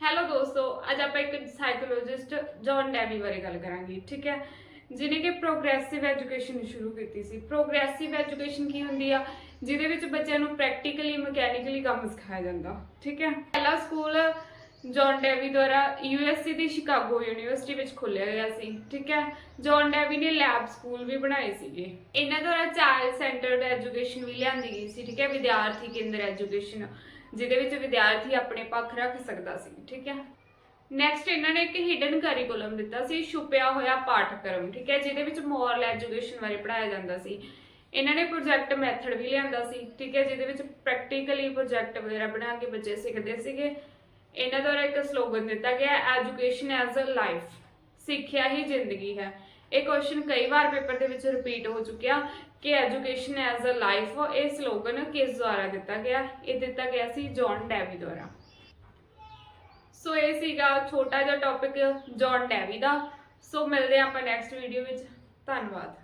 Hello ਦੋਸਤੋ, ਅੱਜ ਆਪਾਂ ਇੱਕ ਸਾਈਕੋਲੋਜਿਸਟ ਜੌਨ ਡੈਵੀ ਬਾਰੇ ਗੱਲ ਕਰਾਂਗੇ, ਠੀਕ ਹੈ? ਜਿਨੇ ਕਿ ਪ੍ਰੋਗਰੈਸਿਵ ਐਜੂਕੇਸ਼ਨ ਸ਼ੁਰੂ ਕੀਤੀ ਸੀ। ਪ੍ਰੋਗਰੈਸਿਵ ਐਜੂਕੇਸ਼ਨ ਕੀ ਹੁੰਦੀ ਆ? ਜਿਹਦੇ ਵਿੱਚ ਬੱਚਿਆਂ ਨੂੰ ਪ੍ਰੈਕਟੀਕਲੀ ਮਕੈਨੀਕਲੀ ਕੰਮ ਸਿਖਾਇਆ ਜਾਂਦਾ, ਠੀਕ ਹੈ? ਪਹਿਲਾ ਸਕੂਲ ਜੌਨ ਡੈਵੀ ਦੁਆਰਾ ਯੂਐਸਸੀ ਦੀ ਸ਼ਿਕਾਗੋ ਯੂਨੀਵਰਸਿਟੀ ਵਿੱਚ ਖੋਲ੍ਹਿਆ ਗਿਆ ਸੀ, ਠੀਕ ਹੈ? ਜੌਨ ਡੈਵੀ ਨੇ ਲੈਬ ਸਕੂਲ ਵੀ ਬਣਾਏ ਸੀਗੇ। ਇਹਨਾਂ ਦੁਆਰਾ ਚਾਈਲਡ ਸੈਂਟਰਡ ਐਜੂਕੇਸ਼ਨ ਵੀ ਲਿਆਂਦੀ ਗਈ ਸੀ, ਠੀਕ ਹੈ? ਵਿਦਿਆਰਥੀ ਕੇਂਦਰ ਐਜੂਕੇਸ਼ਨ ਜਿਹਦੇ ਵਿੱਚ ਵਿਦਿਆਰਥੀ ਆਪਣੇ ਪੱਖ ਰੱਖ ਸਕਦਾ ਸੀ, ਠੀਕ ਹੈ? ਨੈਕਸਟ ਇਹਨਾਂ ਨੇ ਇੱਕ ਹਿਡਨ ਕਰਿਕੂਲਮ ਦਿੱਤਾ ਸੀ, ਛੁਪਿਆ ਹੋਇਆ ਪਾਠਕ੍ਰਮ, ਠੀਕ ਹੈ? ਜਿਹਦੇ ਵਿੱਚ ਮੋਰਲ ਐਜੂਕੇਸ਼ਨ ਬਾਰੇ ਪੜਾਇਆ ਜਾਂਦਾ ਸੀ। ਇਹਨਾਂ ਨੇ ਪ੍ਰੋਜੈਕਟ ਮੈਥਡ ਵੀ ਲਿਆਂਦਾ ਸੀ, ਠੀਕ ਹੈ? ਜਿਹਦੇ ਵਿੱਚ ਪ੍ਰੈਕਟੀਕਲੀ ਪ੍ਰੋਜੈਕਟ ਵਗੈਰਾ ਬਣਾ ਕੇ ਬੱਚੇ ਸਿੱਖਦੇ ਸੀਗੇ। ਇਹਨਾਂ ਦੁਆਰਾ ਇੱਕ ਸਲੋਗਨ ਦਿੱਤਾ ਗਿਆ ਐਜੂਕੇਸ਼ਨ ਐਜ਼ ਅ ਲਾਈਫ ਸਿੱਖਿਆ ਹੀ ਜ਼ਿੰਦਗੀ ਹੈ। ਇਹ ਕੁਐਸਚਨ ਕਈ ਵਾਰ ਪੇਪਰ ਦੇ ਵਿੱਚ ਰਿਪੀਟ ਹੋ ਚੁੱਕਿਆ ਕਿ ਐਜੂਕੇਸ਼ਨ ਐਜ਼ ਅ ਲਾਈਫ ਇਹ ਸਲੋਗਨ ਕਿਸ ਦੁਆਰਾ ਦਿੱਤਾ ਗਿਆ? ਇਹ ਦਿੱਤਾ ਗਿਆ ਸੀ ਜੌਨ ਡੈਵੀ ਦੁਆਰਾ। ਸੋ ਇਹ ਸੀਗਾ ਛੋਟਾ ਜਿਹਾ ਟੌਪਿਕ ਜੌਨ ਡੈਵੀ ਦਾ। ਸੋ ਮਿਲਦੇ ਹਾਂ ਆਪਾਂ ਨੈਕਸਟ ਵੀਡੀਓ ਵਿੱਚ। ਧੰਨਵਾਦ।